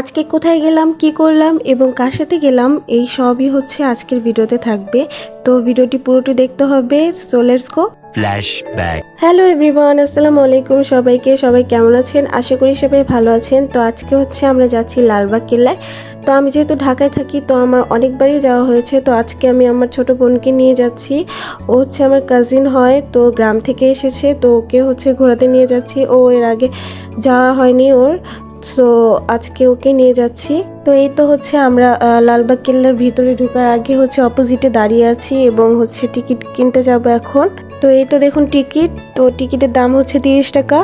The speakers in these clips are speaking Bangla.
আজকে কোথায় গেলাম, কি করলাম এবং কার সাথে গেলাম, এই সবই হচ্ছে আজকের ভিডিওতে থাকবে। তো ভিডিওটি পুরোটি দেখতে হবে সো Flashback. হ্যালো এভরিওয়ান আসসালামু আলাইকুম সবাইকে। সবাই কেমন আছেন? আশা করি সবাই ভালো আছেন। তো আজকে হচ্ছে আমরা যাচ্ছি লালবাগ কেল্লায়। তো আমি যেহেতু ঢাকায় থাকি, তো আমার অনেকবারই যাওয়া হয়েছে। তো আজকে আমি আমার ছোট বোনকে নিয়ে যাচ্ছি। ও হচ্ছে আমার কাজিন হয়, তো গ্রাম থেকে এসেছে। তো ওকে হচ্ছে ঘোরাতে নিয়ে যাচ্ছি। ও এর আগে যাওয়া হয়নি ওর। সো আজকে ওকে নিয়ে যাচ্ছি। তো এই তো হচ্ছে আমরা লালবাগ কেল্লার ভিতরে ঢুকার আগে হচ্ছে অপোজিটে দাঁড়িয়ে আছি এবং হচ্ছে টিকিট কিনতে যাব এখন। তো এই তো দেখুন টিকিট তো টিকিটের দাম হচ্ছে তিরিশ টাকা।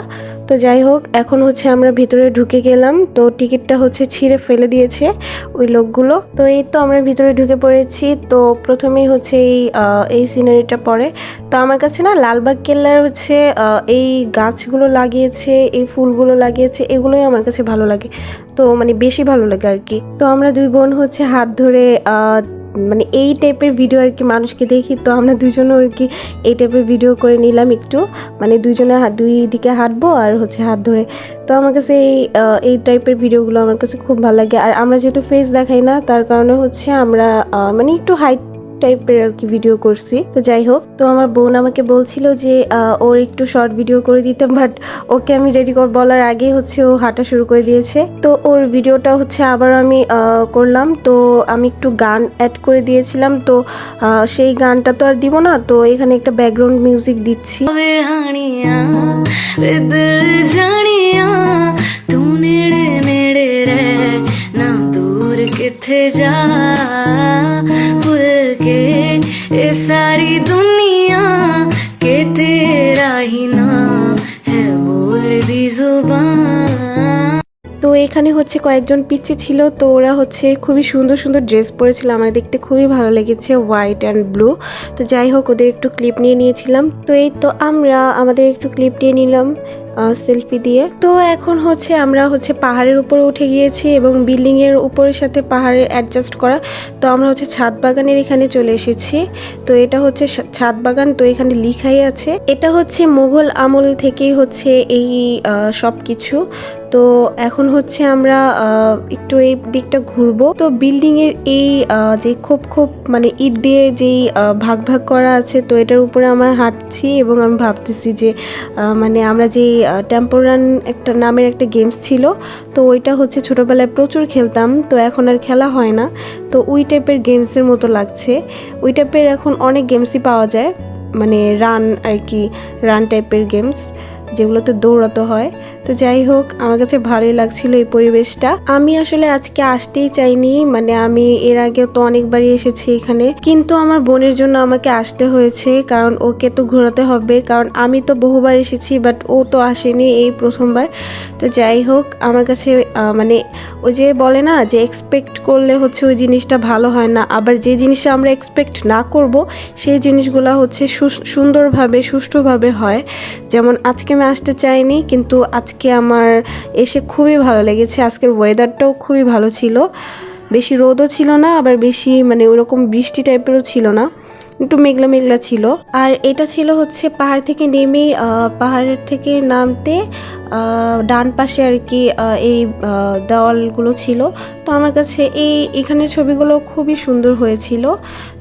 তো যাই হোক, এখন হচ্ছে আমরা ভিতরে ঢুকে গেলাম। তো টিকিটটা হচ্ছে ছিঁড়ে ফেলে দিয়েছে ওই লোকগুলো। তো এই তো আমরা ভিতরে ঢুকে পড়েছি। তো প্রথমেই হচ্ছে এই এই সিনারিটা পড়ে। তো আমার কাছে না লালবাগ কেল্লার হচ্ছে এই গাছগুলো লাগিয়েছে, এই ফুলগুলো লাগিয়েছে, এগুলোই আমার কাছে ভালো লাগে। তো মানে বেশি ভালো লাগে আর কি। তো আমরা দুই বোন হচ্ছে হাত ধরে মানে এই টাইপের ভিডিও আর কি মানুষকে দেখি, তো আমরা দুজনে আর কি এই টাইপের ভিডিও করে নিলাম একটু। মানে দুজনে দুই দিকে হাঁটবো আর হচ্ছে হাত ধরে। তো আমার কাছে এই এই টাইপের ভিডিওগুলো আমার কাছে খুব ভালো লাগে। আর আমরা যেহেতু ফেস দেখাই না, তার কারণে হচ্ছে আমরা মানে একটু হাইট টাইপের আর কি ভিডিও করছি। তো যাই হোক, তো আমার বোন আমাকে বলছিল যে ওর একটু শর্ট ভিডিও করে দিতে বাট ওকে আমি রেডি কর, বলার আগে হচ্ছে ও হাঁটা শুরু করে দিয়েছে। তো ওর ভিডিওটা হচ্ছে আবার আমি করলাম। তো আমি একটু গান অ্যাড করে দিয়েছিলাম। তো সেই গানটা তো আর দিব না। তো এখানে একটা ব্যাকগ্রাউন্ড মিউজিক দিচ্ছি। जा এখানে হচ্ছে কয়েকজন পিচ্ছি ছিল, তো ওরা হচ্ছে খুবই সুন্দর সুন্দর ড্রেস পরেছিল। আমার দেখতে খুবই ভালো লেগেছে হোয়াইট অ্যান্ড ব্লু তো যাই হোক, ওদের একটু ক্লিপ নিয়ে নিয়েছিলাম। তো এই তো আমরা, আমাদের একটু ক্লিপ নিয়ে নিলাম। সেলফি দিয়ে। তো এখন হচ্ছে আমরা হচ্ছে পাহাড়ের উপরে উঠে গিয়েছি এবং বিল্ডিং এর উপরের সাথে পাহাড়ে অ্যাডজাস্ট করা। তো আমরা হচ্ছে ছাদ বাগানের এখানে চলে এসেছি। তো এটা হচ্ছে ছাদ বাগান, তো এখানে লিখাই আছে। এটা হচ্ছে মুঘল আমল থেকেই হচ্ছে এই সব কিছু তো এখন হচ্ছে আমরা একটু এই দিকটা ঘুরবো। তো বিল্ডিং এর এই যে খোপ খোপ মানে ইট দিয়ে যেই ভাগ ভাগ করা আছে, তো এটার উপরে আমরা হাঁটছি এবং আমি ভাবতেছি যে মানে আমরা যে টেম্পো রান একটা নামের একটা গেমস ছিল। তো ওইটা হচ্ছে ছোটোবেলায় প্রচুর খেলতাম, তো এখন আর খেলা হয় না। তো ওই টাইপের গেমসের মতো লাগছে। ওই টাইপের এখন অনেক গেমসই পাওয়া যায়। মানে রান আর কি রান টাইপের গেমস যেগুলোতে দৌড়াতে হয়। তো যাই হোক, আমার কাছে ভালোই লাগছিল এই পরিবেশটা। আমি আসলে আজকে আসতেই চাইনি মানে আমি এর আগে তো অনেকবারই এসেছি এখানে। কিন্তু আমার বোনের জন্য আমাকে আসতে হয়েছে, কারণ ওকে তো ঘোরাতে হবে। কারণ আমি তো বহুবার এসেছি বাট ও তো আসেনি এই প্রথমবার। তো যাই হোক, আমার কাছে মানে ওই যে বলে না, যে এক্সপেক্ট করলে হচ্ছে ওই জিনিসটা ভালো হয় না। আবার যে জিনিসটা আমরা এক্সপেক্ট না করব, সেই জিনিসগুলো হচ্ছে সুন্দরভাবে, সুষ্ঠুভাবে হয়। যেমন আজকে আমি আসতে চাইনি, কিন্তু আজকে আমার এসে খুবই ভালো লেগেছে। আজকের ওয়েদারটাও খুবই ভালো ছিল। বেশি রোদও ছিল না, আবার বেশি মানে ওরকম বৃষ্টি টাইপেরও ছিল না। একটু মেঘলা মেঘলা ছিল। আর এটা ছিল হচ্ছে পাহাড় থেকে নেমে পাহাড়ের থেকে নামতে ডান পাশে আর কি এই দেওয়ালগুলো ছিল। তো আমার কাছে এই এখানের ছবিগুলো খুবই সুন্দর হয়েছিল।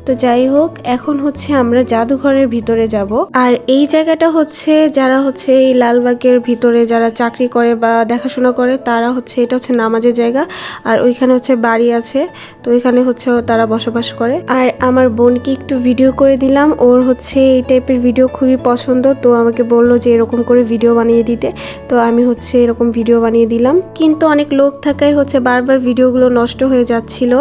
তো যাই হোক, এখন হচ্ছে আমরা জাদুঘরের ভিতরে যাব। আর এই জায়গাটা হচ্ছে, যারা হচ্ছে এই লালবাগের ভিতরে যারা চাকরি করে বা দেখাশোনা করে, তারা হচ্ছে, এটা হচ্ছে নামাজের জায়গা। আর ওইখানে হচ্ছে বাড়ি আছে, তো ওইখানে হচ্ছে তারা বসবাস করে। আর আমার বোনকে একটু ভিডিও করে দিলাম। ওর হচ্ছে এই টাইপের ভিডিও খুবই পছন্দ। তো আমাকে বলল যে এরকম করে ভিডিও বানিয়ে দিতে। তো আমি হচ্ছে এরকম ভিডিও বানিয়ে দিলাম। কিন্তু অনেক লোক থাকায় হচ্ছে বারবার ভিডিওগুলো নষ্ট হয়ে যাচ্ছিল।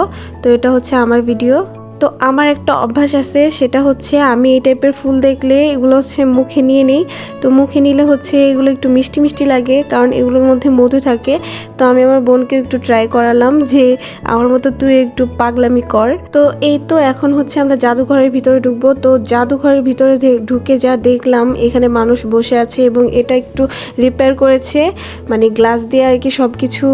তো এটা হচ্ছে আমার ভিডিও তো আমার একটা অভ্যাস আছে, সেটা হচ্ছে আমি এই টাইপের ফুল দেখলে এগুলো হচ্ছে মুখে নিয়ে নিই। তো মুখে নিলে হচ্ছে এগুলো একটু মিষ্টি মিষ্টি লাগে, কারণ এগুলোর মধ্যে মধু থাকে। তো আমি আমার বোনকে একটু ট্রাই করালাম যে আমার মতো তুই একটু পাগলামি কর। তো এই তো এখন হচ্ছে আমরা জাদুঘরের ভিতরে ঢুকবো। তো জাদুঘরের ভিতরে ঢুকে যা দেখলাম, এখানে মানুষ বসে আছে এবং এটা একটু রিপেয়ার করেছে। মানে গ্লাস দিয়ে আর কি সব কিছু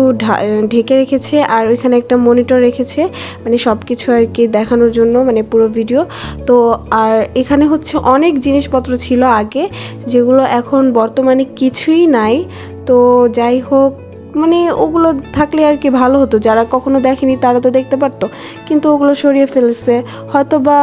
ঢেকে রেখেছে, আর ওইখানে একটা মনিটর রেখেছে। মানে সব কিছু আর কি দেখানোর জন্য মানে পুরো ভিডিও তো আর এখানে হচ্ছে অনেক জিনিসপত্র ছিল আগে, যেগুলো এখন বর্তমানে কিছুই নাই। তো যাই হোক মানে ওগুলো থাকলে আর কি ভালো হতো। যারা কখনো দেখেনি তারা তো দেখতে পারতো। কিন্তু ওগুলো সরিয়ে ফেলছে। হয়তো বা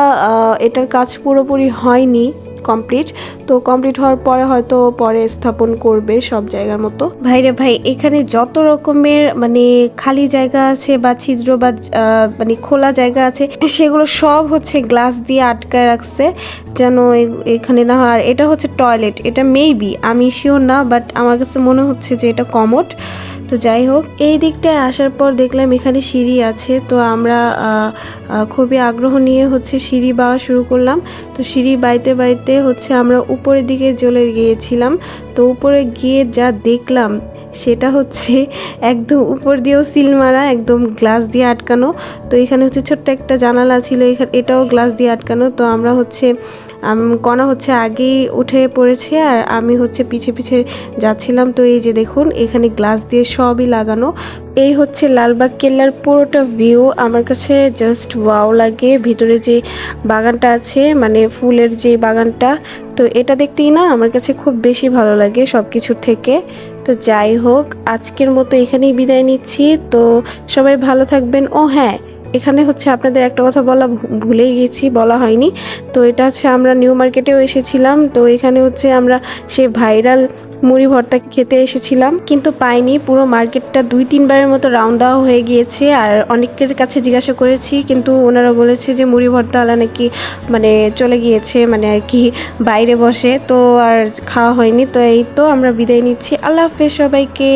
এটার কাজ পুরোপুরি হয়নি। কমপ্লিট তো কমপ্লিট হওয়ার পরে হয়তো পরে স্থাপন করবে সব জায়গার মতো। ভাইরে ভাই, এখানে যত রকমের মানে খালি জায়গা আছে বা ছিদ্র বা মানে খোলা জায়গা আছে, সেগুলো সব হচ্ছে গ্লাস দিয়ে আটকায় রাখছে, যেন এখানে না হয়। আর এটা হচ্ছে টয়লেট, এটা মেবি আমি শিওর না বাট আমার কাছে মনে হচ্ছে যে এটা কমোড। তো যাই হোক, এই দিকটায় আসার পর দেখলাম এখানে সিঁড়ি আছে। তো আমরা খুবই আগ্রহ নিয়ে হচ্ছে সিঁড়ি বাওয়া শুরু করলাম। তো সিঁড়ি বাইতে বাইতে হচ্ছে আমরা উপরের দিকে চলে গিয়েছিলাম। তো উপরে গিয়ে যা দেখলাম সেটা হচ্ছে একদম উপর দিয়েও সিল মারা, একদম গ্লাস দিয়ে আটকানো। তো এখানে হচ্ছে ছোট্ট একটা জানালা ছিল এখানে এটাও গ্লাস দিয়ে আটকানো। তো আমরা হচ্ছে কণা হচ্ছে আগেই উঠে পড়েছে আর আমি হচ্ছে পিছে পিছে যাচ্ছিলাম। তো এই যে দেখুন, এখানে গ্লাস দিয়ে সবই লাগানো। এই হচ্ছে লালবাগ কেল্লার পুরোটা ভিউ। আমার কাছে জাস্ট ওয়াও লাগে। ভিতরে যে বাগানটা আছে মানে ফুলের যে বাগানটা, তো এটা দেখতেই না, আমার কাছে খুব বেশি ভালো লাগে সব কিছুর থেকে। তো যাই হোক আজকের মতো এখানেই বিদায় নিচ্ছি। তো সবাই ভালো থাকবেন। ও হ্যাঁ এখানে হচ্ছে আপনাদের একটা কথা বলা ভুলেই গেছি, বলা হয়নি। তো এটা হচ্ছে আমরা নিউ মার্কেটেও এসেছিলাম। তো এখানে হচ্ছে আমরা সেই ভাইরাল মুড়ি ভর্তা খেতে এসেছিলাম। কিন্তু পাইনি, পুরো মার্কেটটা দুই, তিনবারের মতো রাউন্ড দেওয়া হয়ে গিয়েছে। আর অনেকের কাছে জিজ্ঞাসা করেছি, কিন্তু ওনারা বলেছে যে মুড়ি ভর্তাওয়ালা নাকি মানে চলে গিয়েছে মানে আর কি বাইরে বসে। তো আর খাওয়া হয়নি। তো এই তো আমরা বিদায় নিচ্ছি। আল্লাহ হাফেজ সবাইকে।